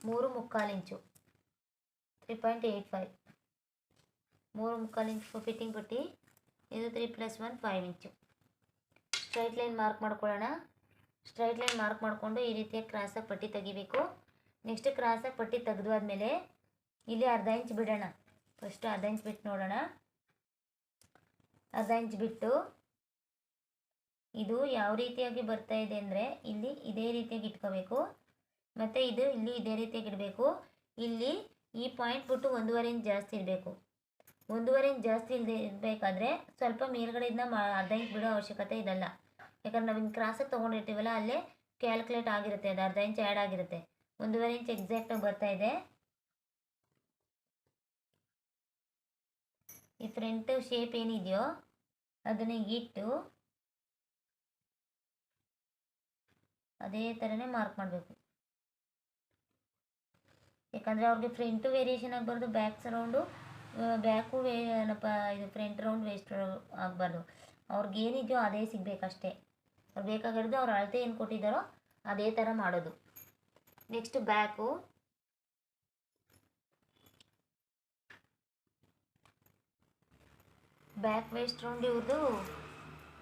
Speaker 1: ಮೂರು ಮುಕ್ಕಾಲು inch three point eight five ಮೂರು ಮುಕ್ಕಾಲು ಇಂಚು ಫಿಟ್ಟಿಂಗ್ ಪಟ್ಟಿ, ಇದು three plus one five inch. Straight line mark ಮಾಡ್ಕೊಳ್ಳೋಣ. ಸ್ಟ್ರೈಟ್ ಲೈನ್ ಮಾರ್ಕ್ ಮಾಡಿಕೊಂಡು ಈ ರೀತಿಯ ಕ್ರಾಸಾಗಿ ಪಟ್ಟಿ ತೆಗಿಬೇಕು. ನೆಕ್ಸ್ಟ್ ಕ್ರಾಸಾಗಿ ಪಟ್ಟಿ ತೆಗೆದು ಆದಮೇಲೆ ಇಲ್ಲಿ ಅರ್ಧ ಇಂಚ್ ಬಿಡೋಣ. ಫಸ್ಟ್ ಅರ್ಧ ಇಂಚ್ ಬಿಟ್ಟು ನೋಡೋಣ. ಅರ್ಧ ಇಂಚ್ ಬಿಟ್ಟು ಇದು ಯಾವ ರೀತಿಯಾಗಿ ಬರ್ತಾ ಇದೆ ಅಂದರೆ ಇಲ್ಲಿ ಇದೇ ರೀತಿಯಾಗಿ ಇಟ್ಕೋಬೇಕು. ಮತ್ತು ಇದು ಇಲ್ಲಿ ಇದೇ ರೀತಿಯಾಗಿ ಇಡಬೇಕು. ಇಲ್ಲಿ ಈ ಪಾಯಿಂಟ್ ಬಿಟ್ಟು ಒಂದೂವರೆ ಇಂಚ್ ಜಾಸ್ತಿ ಇರಬೇಕು ಒಂದೂವರೆ ಇಂಚ್ ಜಾಸ್ತಿ ಇಲ್ಲದೆ ಇರಬೇಕಾದ್ರೆ ಸ್ವಲ್ಪ ಮೇಲ್ಗಡೆಯಿಂದ ಮಾ ಅರ್ಧ ಇಂಚ್ ಬಿಡೋ ಅವಶ್ಯಕತೆ ಇದಲ್ಲ. ಯಾಕಂದ್ರೆ ನಾವು ಹಿಂಗೆ ಕ್ರಾಸಾಗಿ ತೊಗೊಂಡಿರ್ತೀವಲ್ಲ, ಅಲ್ಲೇ ಕ್ಯಾಲ್ಕುಲೇಟ್ ಆಗಿರುತ್ತೆ, ಅದು ಅರ್ಧ ಇಂಚ್ ಆ್ಯಡ್ ಆಗಿರುತ್ತೆ. ಒಂದೂವರೆ ಇಂಚ್ ಎಕ್ಸಾಕ್ಟಾಗಿ ಬರ್ತಾ ಇದೆ. ಈ ಫ್ರಂಟ್ ಶೇಪ್ ಏನಿದೆಯೋ ಅದನ್ನ ಇಟ್ಟು ಅದೇ ಥರನೇ ಮಾರ್ಕ್ ಮಾಡಬೇಕು. ಯಾಕಂದರೆ ಅವ್ರಿಗೆ ಫ್ರಂಟು ವೇರಿಯೇಷನ್ ಆಗಬಾರ್ದು ಬ್ಯಾಕ್ ಸರೌಂಡು ಬ್ಯಾಕು ವೇ, ಏನಪ್ಪ, ಇದು ಫ್ರಂಟ್ ರೌಂಡ್ ವೇಸ್ಟ್ ಆಗಬಾರ್ದು. ಅವ್ರಿಗೆ ಏನಿದೆಯೋ ಅದೇ ಸಿಗಬೇಕಷ್ಟೇ. ಅವ್ರು ಬೇಕಾಗಿರೋದು ಅವ್ರು ಅಳತೆ ಏನು ಕೊಟ್ಟಿದ್ದಾರೋ ಅದೇ ಥರ ಮಾಡೋದು. Next back back waist round ಇವ್ರದ್ದು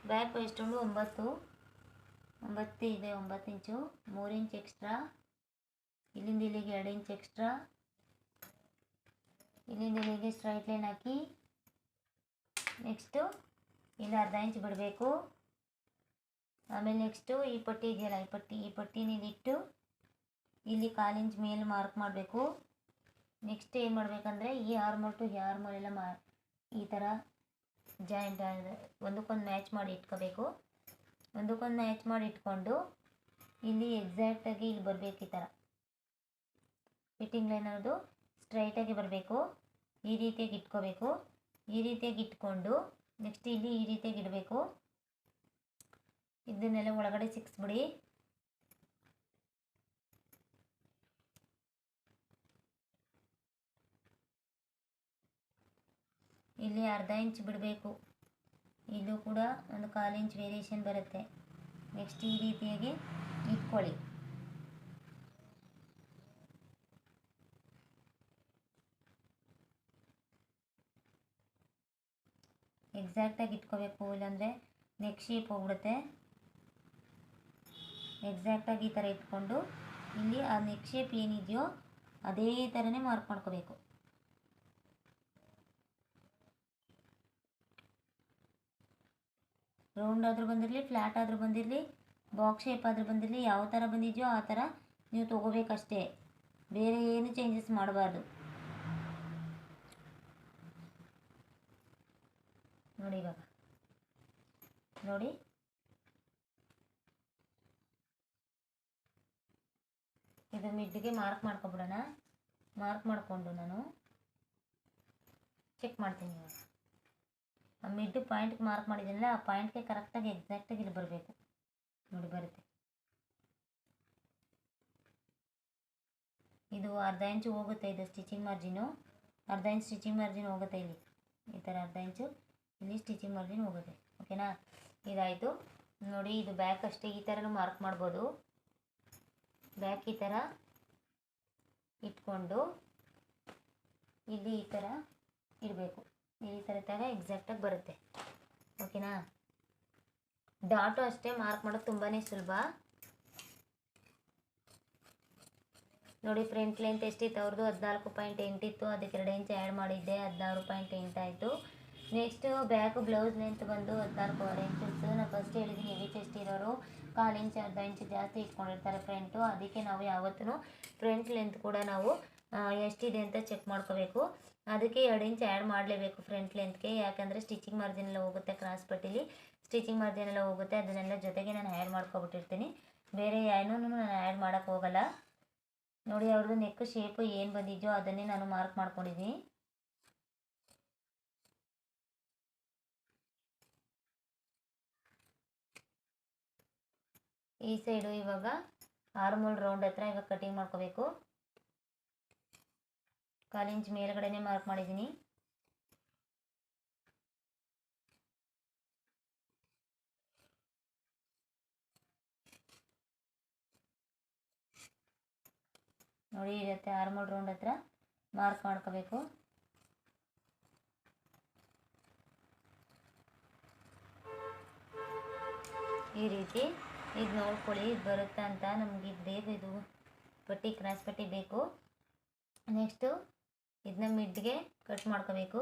Speaker 1: ಬ್ಯಾಕ್ ವೇಸ್ಟ್ ರೌಂಡು ಒಂಬತ್ತು. ಒಂಬತ್ತು ಇದೆ ಒಂಬತ್ತು ಇಂಚು ಮೂರು ಇಂಚ್ ಎಕ್ಸ್ಟ್ರಾ, ಇಲ್ಲಿಂದ ಇಲ್ಲಿಗೆ ಎರಡು ಇಂಚ್ ಎಕ್ಸ್ಟ್ರಾ, ಇಲ್ಲಿಂದ ಇಲ್ಲಿಗೆ ಸ್ಟ್ರೈಟ್ ಲೈನ್ ಹಾಕಿ ನೆಕ್ಸ್ಟು ಇಲ್ಲಿ ಅರ್ಧ ಇಂಚ್ ಬಿಡಬೇಕು. ಆಮೇಲೆ ನೆಕ್ಸ್ಟು ಈ ಪಟ್ಟಿ ಇದೆಯಲ್ಲ ಈ ಪಟ್ಟಿ, ಈ ಪಟ್ಟಿನ ಇಲ್ಲಿಟ್ಟು ಇಲ್ಲಿ ಕಾಲು ಇಂಚ್ ಮೇಲೆ ಮಾರ್ಕ್ ಮಾಡಬೇಕು. ನೆಕ್ಸ್ಟ್ ಏನು ಮಾಡಬೇಕಂದ್ರೆ, ಈ ಆರ್ಮೋಲ್ ಟು ಈ ಆರ್ಮೋಲ್ ಮಾ ಈ ಥರ ಜಾಯಿಂಟ್ ಒಂದಕ್ಕೊಂದು ಮ್ಯಾಚ್ ಮಾಡಿ ಇಟ್ಕೋಬೇಕು. ಒಂದಕ್ಕೊಂದು ಮ್ಯಾಚ್ ಮಾಡಿ ಇಟ್ಕೊಂಡು ಇಲ್ಲಿ ಎಕ್ಸಾಕ್ಟಾಗಿ ಇಲ್ಲಿ ಬರಬೇಕು ಈ ಥರ ಫಿಟ್ಟಿಂಗ್ ಲೈನ್ ಅನ್ನೋದು ಸ್ಟ್ರೈಟಾಗಿ ಬರಬೇಕು. ಈ ರೀತಿಯಾಗಿ ಇಟ್ಕೋಬೇಕು. ಈ ರೀತಿಯಾಗಿ ಇಟ್ಕೊಂಡು ನೆಕ್ಸ್ಟ್ ಇಲ್ಲಿ ಈ ರೀತಿಯಾಗಿ ಇಡಬೇಕು. ಇದನ್ನೆಲ್ಲ ಒಳಗಡೆ ಸಿಕ್ಸ್ಬಿಡಿ. ಇಲ್ಲಿ ಅರ್ಧ ಇಂಚ್ ಬಿಡಬೇಕು. ಇಲ್ಲೂ ಕೂಡ ಒಂದು ಕಾಲು ಇಂಚ್ ವೇರಿಯೇಷನ್ ಬರುತ್ತೆ. ನೆಕ್ಸ್ಟ್ ಈ ರೀತಿಯಾಗಿ ಇಟ್ಕೊಳ್ಳಿ. ಎಕ್ಸಾಕ್ಟಾಗಿ ಇಟ್ಕೋಬೇಕು ಇಲ್ಲಾಂದರೆ ನೆಕ್ ಶೇಪ್ ಹೋಗ್ಬಿಡುತ್ತೆ. ಎಕ್ಸಾಕ್ಟಾಗಿ ಈ ಥರ ಇಟ್ಕೊಂಡು ಇಲ್ಲಿ ಆ ನೆಕ್ ಶೇಪ್ ಏನಿದೆಯೋ ಅದೇ ಥರನೇ ಮಾರ್ಕ್ ಮಾಡ್ಕೋಬೇಕು. ರೌಂಡ್ ಆದರೂ ಬಂದಿರಲಿ ಫ್ಲ್ಯಾಟ್ ಆದರೂ ಬಂದಿರಲಿ ಬಾಕ್ಸ್ ಶೇಪ್ ಆದರೂ ಬಂದಿರಲಿ, ಯಾವ ಥರ ಬಂದಿದೆಯೋ ಆ ಥರ ನೀವು ತೊಗೋಬೇಕಷ್ಟೇ. ಬೇರೆ ಏನು ಚೇಂಜಸ್ ಮಾಡಬಾರ್ದು. ನೋಡಿ ಇವಾಗ. ನೋಡಿ. ಇದು ಮಿಡ್ಗೆ ಮಾರ್ಕ್ ಮಾಡ್ಕೊಬಿಡೋಣ. ಮಾರ್ಕ್ ಮಾಡಿಕೊಂಡು ನಾನು ಚೆಕ್ ಮಾಡ್ತೀನಿ ಇವಾಗ. ಮಿಡ್ ಪಾಯಿಂಟ್ಗೆ ಮಾರ್ಕ್ ಮಾಡಿದ್ದೀನಲ್ಲ ಆ ಪಾಯಿಂಟ್ಗೆ ಕರೆಕ್ಟಾಗಿ ಎಕ್ಸಾಕ್ಟಾಗಿ ಇಲ್ಲಿ ಬರಬೇಕು. ನೋಡಿ ಬರುತ್ತೆ. ಇದು ಅರ್ಧ ಇಂಚು ಹೋಗುತ್ತೆ ಇದು ಸ್ಟಿಚಿಂಗ್ ಮಾರ್ಜಿನು ಅರ್ಧ ಇಂಚು ಸ್ಟಿಚಿಂಗ್ ಮಾರ್ಜಿನ್ ಹೋಗುತ್ತೆ ಇಲ್ಲಿ. ಈ ಥರ ಅರ್ಧ ಇಂಚು ಇಲ್ಲಿ ಸ್ಟಿಚಿಂಗ್ ಮಾರ್ಜಿನ್ ಹೋಗುತ್ತೆ. ಓಕೆನಾ ಇದಾಯಿತು. ನೋಡಿ ಇದು ಬ್ಯಾಕ್ ಅಷ್ಟೇ, ಈ ಥರನೂ ಮಾರ್ಕ್ ಮಾಡ್ಬೋದು. ಬ್ಯಾಕ್ ಈ ಥರ ಇಟ್ಕೊಂಡು, ಇಲ್ಲಿ ಈ ಥರ ಇರಬೇಕು ಈ ಥರ ಇದ್ದಾಗ ಎಕ್ಸಾಕ್ಟಾಗಿ ಬರುತ್ತೆ. ಓಕೆನಾ ಡಾಟು ಅಷ್ಟೇ ಮಾರ್ಕ್ ಮಾಡೋದು ತುಂಬಾ ಸುಲಭ. ನೋಡಿ ಫ್ರಂಟ್ ಲೆಂತ್ ಎಷ್ಟಿತ್ತು ಅವ್ರದ್ದು ಹದಿನಾಲ್ಕು ಪಾಯಿಂಟ್ ಎಂಟಿತ್ತು. ಅದಕ್ಕೆ ಎರಡು ಇಂಚ್ ಆ್ಯಡ್ ಮಾಡಿದ್ದೆ. ಹದಿನಾರು ಪಾಯಿಂಟ್ ಎಂಟಾಯಿತು ನೆಕ್ಸ್ಟು ಬ್ಯಾಕು ಬ್ಲೌಸ್ ಲೆಂತ್ ಬಂದು ಹದಿನಾಲ್ಕೂವರೆ ಇಂಚಸ್ ನಾನು ಫಸ್ಟ್ ಹೇಳಿದ್ದೀನಿ ಹೆವಿ ಚೆಸ್ಟ್ ಇರೋರು. ಕಾಲು ಇಂಚ್ ಅರ್ಧ ಇಂಚ್ ಜಾಸ್ತಿ ಇಟ್ಕೊಂಡಿರ್ತಾರೆ ಫ್ರಂಟು ಅದಕ್ಕೆ ನಾವು ಯಾವತ್ತೂ ಫ್ರಂಟ್ ಲೆಂತ್ ಕೂಡ ನಾವು ಆ, ಎಷ್ಟಿದೆ ಅಂತ ಚೆಕ್ ಮಾಡ್ಕೋಬೇಕು. ಅದಕ್ಕೆ ಎರಡು ಇಂಚ್ ಆ್ಯಡ್ ಮಾಡಲೇಬೇಕು ಫ್ರಂಟ್ ಲೆಂತ್ಗೆ ಯಾಕಂದರೆ ಸ್ಟಿಚಿಂಗ್ ಮಾರ್ಜಿನ್ ಎಲ್ಲ ಹೋಗುತ್ತೆ ಕ್ರಾಸ್ ಪಟ್ಟಿಲಿ. ಸ್ಟಿಚಿಂಗ್ ಮಾರ್ಜಿನ್ ಎಲ್ಲ ಹೋಗುತ್ತೆ. ಅದನ್ನೆಲ್ಲ ಜೊತೆಗೆ ನಾನು ಆ್ಯಡ್ ಮಾಡ್ಕೊಬಿಟ್ಟಿರ್ತೀನಿ. ಬೇರೆ ಏನೂ ನಾನು ಆ್ಯಡ್ ಮಾಡೋಕ್ಕೆ ಹೋಗಲ್ಲ. ನೋಡಿ ಅವ್ರದ್ದು ನೆಕ್ ಶೇಪು ಏನು ಬಂದಿದೆಯೋ ಅದನ್ನೇ ನಾನು ಮಾರ್ಕ್ ಮಾಡ್ಕೊಂಡಿದ್ದೀನಿ ಈ ಸೈಡು ಇವಾಗ ಆರ್ಮೋಲ್ ರೌಂಡ್ ಹತ್ರ ಇವಾಗ ಕಟಿಂಗ್ ಮಾಡ್ಕೋಬೇಕು. ಕಾಲು ಇಂಚ್ ಮೇಲ್ಗಡೆನೆ ಮಾರ್ಕ್ ಮಾಡಿದ್ದೀನಿ. ನೋಡಿ, ಇರುತ್ತೆ ಆರ್ಮೋಲ್ ರೌಂಡ್ ಹತ್ರ ಮಾರ್ಕ್ ಮಾಡ್ಕೋಬೇಕು. ಈ ರೀತಿ ಇದು ನೋಡ್ಕೊಳ್ಳಿ, ಇದು ಬರುತ್ತಾ ಅಂತ ನಮಗೆ ಇದು ಬೇಕು ಇದು. ಪಟ್ಟಿ ಕ್ರಾಸ್ ಪಟ್ಟಿ ಬೇಕು. ನೆಕ್ಸ್ಟು ಇದನ್ನ ಮಿಡ್ಗೆ ಕಟ್ ಮಾಡ್ಕೋಬೇಕು.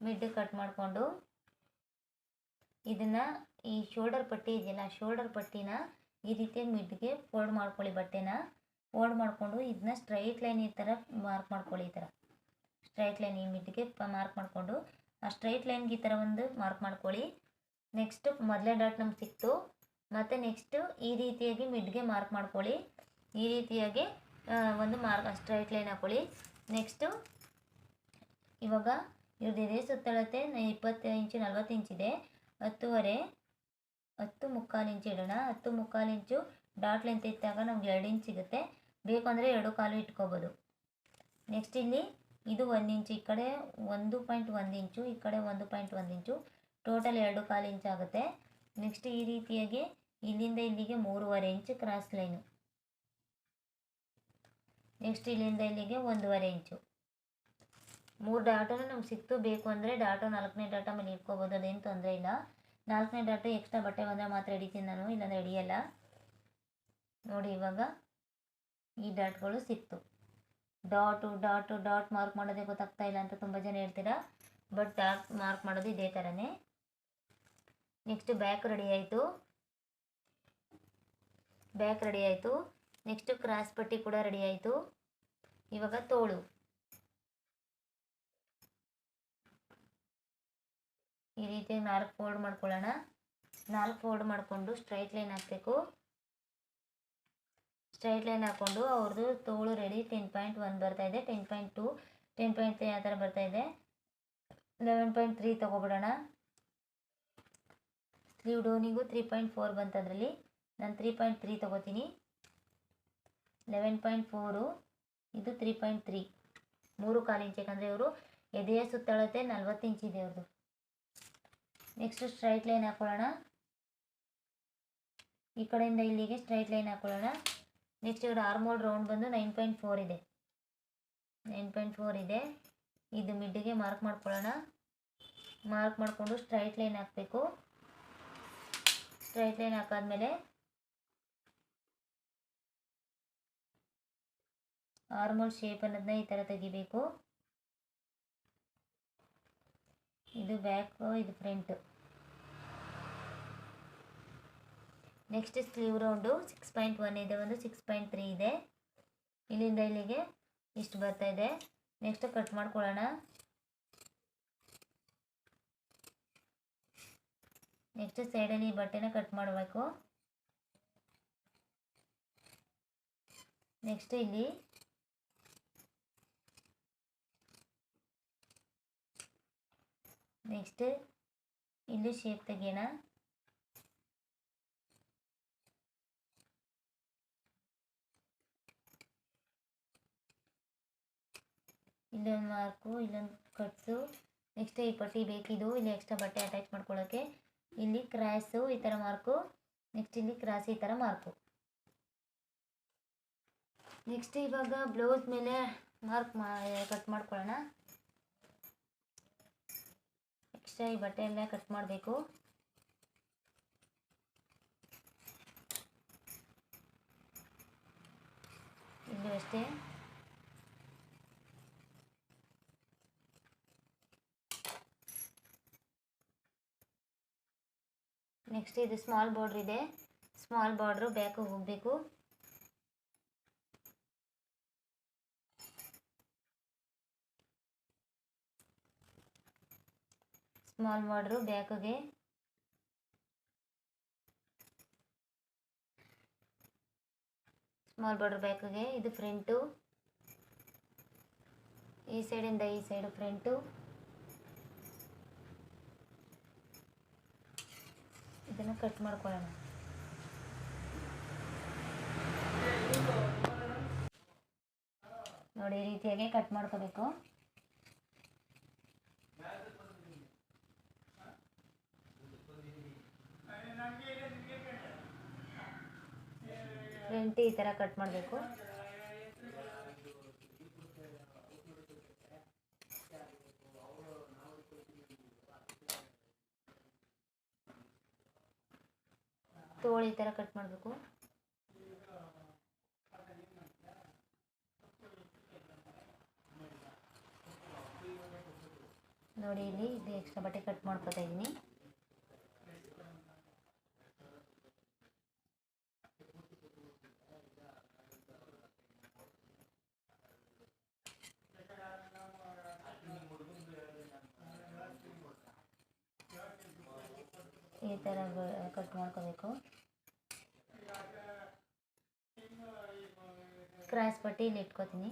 Speaker 1: ಮಿಡ್ ಕಟ್ ಮಾಡಿಕೊಂಡು ಇದನ್ನು ಈ ಶೋಲ್ಡರ್ ಪಟ್ಟಿ ಇದೆಯಲ್ಲ ಶೋಲ್ಡರ್ ಪಟ್ಟಿನ ಈ ರೀತಿ ಮಿಡ್ಗೆ ಫೋಲ್ಡ್ ಮಾಡ್ಕೊಳ್ಳಿ ಬಟ್ಟೆನ. ಫೋಲ್ಡ್ ಮಾಡಿಕೊಂಡು ಇದನ್ನ ಸ್ಟ್ರೈಟ್ ಲೈನ್ ಈ ಥರ ಮಾರ್ಕ್ ಮಾಡ್ಕೊಳ್ಳಿ ಈ ಥರ ಸ್ಟ್ರೈಟ್ ಲೈನ್ ಈ ಮಿಡ್ಗೆ ಮಾರ್ಕ್ ಮಾಡಿಕೊಂಡು ಆ ಸ್ಟ್ರೈಟ್ ಲೈನ್ಗೆ ಈ ಥರ ಒಂದು ಮಾರ್ಕ್ ಮಾಡ್ಕೊಳ್ಳಿ. ನೆಕ್ಸ್ಟ್ ಮೊದಲೇ ಡಾಟ್ ನಮ್ಗೆ ಸಿಕ್ತು. ಮತ್ತು ನೆಕ್ಸ್ಟು ಈ ರೀತಿಯಾಗಿ ಮಿಡ್ಗೆ ಮಾರ್ಕ್ ಮಾಡ್ಕೊಳ್ಳಿ. ಈ ರೀತಿಯಾಗಿ ಒಂದು ಮಾರ್ಗ ಸ್ಟ್ರೈಟ್ ಲೈನ್ ಹಾಕೊಳ್ಳಿ. ನೆಕ್ಸ್ಟು ಇವಾಗ ಇವ್ರದ್ದು ಇದೇ ಸುತ್ತಳತೆ ಇಪ್ಪತ್ತು ಇಂಚು ನಲ್ವತ್ತು ಇಂಚಿದೆ ಹತ್ತುವರೆ, ಹತ್ತು ಮುಕ್ಕಾಲು ಇಂಚು ಇಡೋಣ. ಹತ್ತು ಮುಕ್ಕಾಲು ಇಂಚು ಡಾಟ್ ಲೆಂತ್ ಇದ್ದಾಗ ನಮ್ಗೆ ಎರಡು ಇಂಚ್ ಸಿಗುತ್ತೆ. ಬೇಕು ಅಂದರೆ ಎರಡು ಕಾಲು ಇಟ್ಕೋಬೋದು. ನೆಕ್ಸ್ಟ್ ಇಲ್ಲಿ ಇದು ಒಂದು ಇಂಚು, ಈ ಕಡೆ ಒಂದು ಪಾಯಿಂಟ್ ಒಂದು ಇಂಚು, ಈ ಕಡೆ ಒಂದು ಪಾಯಿಂಟ್ ಒಂದು ಇಂಚು. ಟೋಟಲ್ ಎರಡು ಕಾಲು ಇಂಚ್ ಆಗುತ್ತೆ. ನೆಕ್ಸ್ಟ್ ಈ ರೀತಿಯಾಗಿ ಇಲ್ಲಿಂದ ಇಲ್ಲಿಗೆ ಮೂರುವರೆ ಇಂಚು ಕ್ರಾಸ್ ಲೈನು ನೆಕ್ಸ್ಟ್ ಇಲ್ಲಿಂದ ಇಲ್ಲಿಗೆ ಒಂದೂವರೆ ಇಂಚು. ಮೂರು ಡಾಟೋನು ನಮ್ಗೆ ಸಿಕ್ತು, ಬೇಕು ಅಂದರೆ ಡಾಟೋ, ನಾಲ್ಕನೇ ಡಾಟ ಮೇಲೆ ಇಟ್ಕೋಬೋದು, ಅದೇನು ತೊಂದರೆ ಇಲ್ಲ. ನಾಲ್ಕನೇ ಡಾಟು ಎಕ್ಸ್ಟ್ರಾ ಬಟ್ಟೆ ಬಂದರೆ ಮಾತ್ರ ಹಿಡಿತೀನಿ ನಾನು, ಇಲ್ಲಾಂದರೆ ಹಿಡಿಯಲ್ಲ. ನೋಡಿ ಇವಾಗ ಈ ಡಾಟ್ಗಳು ಸಿಕ್ತು. ಡಾಟು ಡಾಟು, ಡಾಟ್ ಮಾರ್ಕ್ ಮಾಡೋದೇ ಗೊತ್ತಾಗ್ತಾ ಇಲ್ಲ ಅಂತ ತುಂಬ ಜನ ಹೇಳ್ತೀರಾ? ಬಟ್ ಡಾಟ್ ಮಾರ್ಕ್ ಮಾಡೋದು ಇದೇ ಥರನೇ. ನೆಕ್ಸ್ಟ್ ಬ್ಯಾಕ್ ರೆಡಿ ಆಯಿತು. ಬ್ಯಾಕ್ ರೆಡಿ ಆಯಿತು. ನೆಕ್ಸ್ಟ್ ಕ್ರಾಸ್ ಪಟ್ಟಿ ಕೂಡ ರೆಡಿ ಆಯಿತು. ಇವಾಗ ತೋಳು. ಈ ರೀತಿ ನಾಲ್ಕು ಫೋಲ್ಡ್ ಮಾಡ್ಕೊಳ್ಳೋಣ. ನಾಲ್ಕು ಫೋಲ್ಡ್ ಮಾಡಿಕೊಂಡು ಸ್ಟ್ರೈಟ್ ಲೈನ್ ಹಾಕಬೇಕು. ಸ್ಟ್ರೈಟ್ ಲೈನ್ ಹಾಕ್ಕೊಂಡು ಅವ್ರದ್ದು ತೋಳು ರೆಡಿ ಟೆನ್ ಪಾಯಿಂಟ್ ಒನ್ ಬರ್ತಾ ಇದೆ. Ten point two ten point three ಆ ಥರ ಬರ್ತಾ ಇದೆ. ಲೆವೆನ್ ಪಾಯಿಂಟ್ ತ್ರೀ ತೊಗೊಬಿಡೋಣ. ಸ್ಲೀವ್ ಡೌನಿಗೂ ತ್ರೀ ಪಾಯಿಂಟ್ ಫೋರ್ ಬಂತದ್ರಲ್ಲಿ. ನಾನು ತ್ರೀ ಪಾಯಿಂಟ್ ತ್ರೀ ತೊಗೋತೀನಿ. ಲೆವೆನ್ ಪಾಯಿಂಟ್ ಫೋರು, ಇದು ತ್ರೀ ಪಾಯಿಂಟ್ ತ್ರೀ. ಮೂರು ಕಾಲು ಇಂಚ್ ಯಾಕಂದರೆ ಇವರು ಎದೆಯ ಸುತ್ತಳತೆ ನಲ್ವತ್ತು ಇಂಚ್ ಇದೆ ಅವ್ರದ್ದು ನೆಕ್ಸ್ಟ್ ಸ್ಟ್ರೈಟ್ ಲೈನ್ ಹಾಕೊಳ್ಳೋಣ. ಈ ಕಡೆಯಿಂದ ಇಲ್ಲಿಗೆ ಸ್ಟ್ರೈಟ್ ಲೈನ್ ಹಾಕೊಳ್ಳೋಣ. ನೆಕ್ಸ್ಟ್ ಇವರು ಆರ್ಮೋಲ್ ರೌಂಡ್ ಬಂದು ನೈನ್ ಪಾಯಿಂಟ್ ಫೋರ್ ಇದೆ. ನೈನ್ ಪಾಯಿಂಟ್ ಫೋರ್ ಇದೆ. ಇದು ಮಿಡ್ಡಿಗೆ ಮಾರ್ಕ್ ಮಾಡ್ಕೊಳ್ಳೋಣ. ಮಾರ್ಕ್ ಮಾಡಿಕೊಂಡು ಸ್ಟ್ರೈಟ್ ಲೈನ್ ಹಾಕಬೇಕು. ಸ್ಟ್ರೈಟ್ ಲೈನ್ ಹಾಕಾದ್ಮೇಲೆ ಆರ್ಮೋಲ್ ಶೇಪ್ ಅನ್ನೋದನ್ನ ಈ ಥರ ತೆಗಿಬೇಕು. ಇದು ಬ್ಯಾಕು ಇದು front next sleeve round six point one ಇದೆ, ಒಂದು ಸಿಕ್ಸ್ ಪಾಯಿಂಟ್ ತ್ರೀ ಇದೆ. ಇಲ್ಲಿಂದ ಇಲ್ಲಿಗೆ ಇಷ್ಟು ಬರ್ತಾ ಇದೆ. ನೆಕ್ಸ್ಟ್ ಕಟ್ ಮಾಡ್ಕೊಳ್ಳೋಣ. ನೆಕ್ಸ್ಟ್ ಸೈಡಲ್ಲಿ ಈ ಬಟ್ಟೆನ ಕಟ್ ಮಾಡಬೇಕು. ನೆಕ್ಸ್ಟ್ ಇಲ್ಲಿ ನೆಕ್ಸ್ಟ್ ಇಲ್ಲಿ ಶೇಪ್ ತೆಗಿಯೋಣ. ಇಲ್ಲೊಂದು ಮಾರ್ಕು ಇಲ್ಲೊಂದು ಕಟ್ಸು ನೆಕ್ಸ್ಟ್ ಈ ಪಟ್ಟಿ ಬೇಕಿದು, ಇಲ್ಲಿ ಎಕ್ಸ್ಟ್ರಾ ಬಟ್ಟೆ ಅಟ್ಯಾಚ್ ಮಾಡ್ಕೊಳ್ಳೋಕ್ಕೆ ಇಲ್ಲಿ ಕ್ರಾಸು ಈ ಥರ ಮಾರ್ಕು ನೆಕ್ಸ್ಟ್ ಇಲ್ಲಿ ಕ್ರಾಸ್ ಈ ಥರ ಮಾರ್ಕು ನೆಕ್ಸ್ಟ್ ಇವಾಗ ಬ್ಲೌಸ್ ಮೇಲೆ ಮಾರ್ಕ್ ಮಾ ಕಟ್ ಮಾಡ್ಕೊಳ್ಳೋಣ. ಎಕ್ಸ್ಟ್ರಾ ಈ ಎಲ್ಲ ಕಟ್ ಮಾಡಬೇಕು. ಇಲ್ಲೂ ಅಷ್ಟೇ. ನೆಕ್ಸ್ಟ್ ಇದು ಸ್ಮಾಲ್ ಬಾರ್ಡ್ರ್ ಇದೆ. ಸ್ಮಾಲ್ ಬಾರ್ಡ್ರು ಬ್ಯಾಕ್ ಹೋಗಬೇಕು. ಸ್ಮಾಲ್ ಬಾರ್ಡ್ರು ಬ್ಯಾಕಿಗೆ ಸ್ಮಾಲ್ ಬಾರ್ಡರ್ ಬ್ಯಾಕಿಗೆ ಇದು ಫ್ರಂಟು ಈ ಸೈಡಿಂದ ಈ ಸೈಡು ಫ್ರಂಟು ಇದನ್ನು ಕಟ್ ಮಾಡ್ಕೊಳ್ಳೋಣ. ನೋಡಿ, ಈ ರೀತಿಯಾಗಿ ಕಟ್ ಮಾಡ್ಕೋಬೇಕು. ಫ್ರಂಟ್ ಈ ಥರ ಕಟ್ ಮಾಡಬೇಕು ತೋಳು ಈ ಥರ ಕಟ್ ಮಾಡಬೇಕು ನೋಡಿ ಇಲ್ಲಿ ಇದು ಎಕ್ಸ್ಟ್ರಾ ಬಟ್ಟೆ ಕಟ್ ಮಾಡ್ಕೊತಾ ಇದ್ದೀನಿ ಈ ಥರ ಕಟ್ ಮಾಡ್ಕೋಬೇಕು. ಕ್ರಾಸ್ ಪಟ್ಟಿ ಇಲ್ಲಿ ಇಟ್ಕೋತೀನಿ.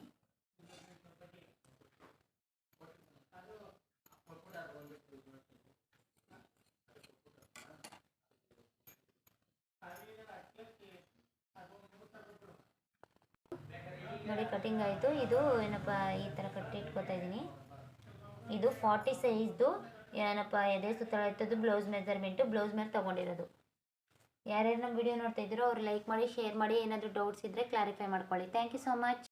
Speaker 1: ನೋಡಿ ಕಟಿಂಗ್ ಆಯಿತು. ಇದು ಏನಪ್ಪ, ಈ ಥರ ಕಟ್ಟಿ ಇಟ್ಕೋತಾ ಇದ್ದೀನಿ ಇದು ಫಾರ್ಟಿ ಸೈಜ್ದು ಏನಪ್ಪ, ಎದೆ ಸುತ್ತಳ ಇರ್ತದ್ದು ಬ್ಲೌಸ್ ಮೆಜರ್ಮೆಂಟು ಬ್ಲೌಸ್ ಮೇಲೆ ತೊಗೊಂಡಿರೋದು. ಯಾರ್ಯಾರು ನಮ್ಮ ವಿಡಿಯೋ ನೋಡ್ತಾ ಅವ್ರು ಲೈಕ್ ಮಾಡಿ ಶೇರ್ ಮಾಡಿ, ಏನಾದರೂ ಡೌಟ್ಸ್ ಇದ್ದರೆ ಕ್ಲಾರಿಫೈ ಮಾಡ್ಕೊಳ್ಳಿ. Thank you so much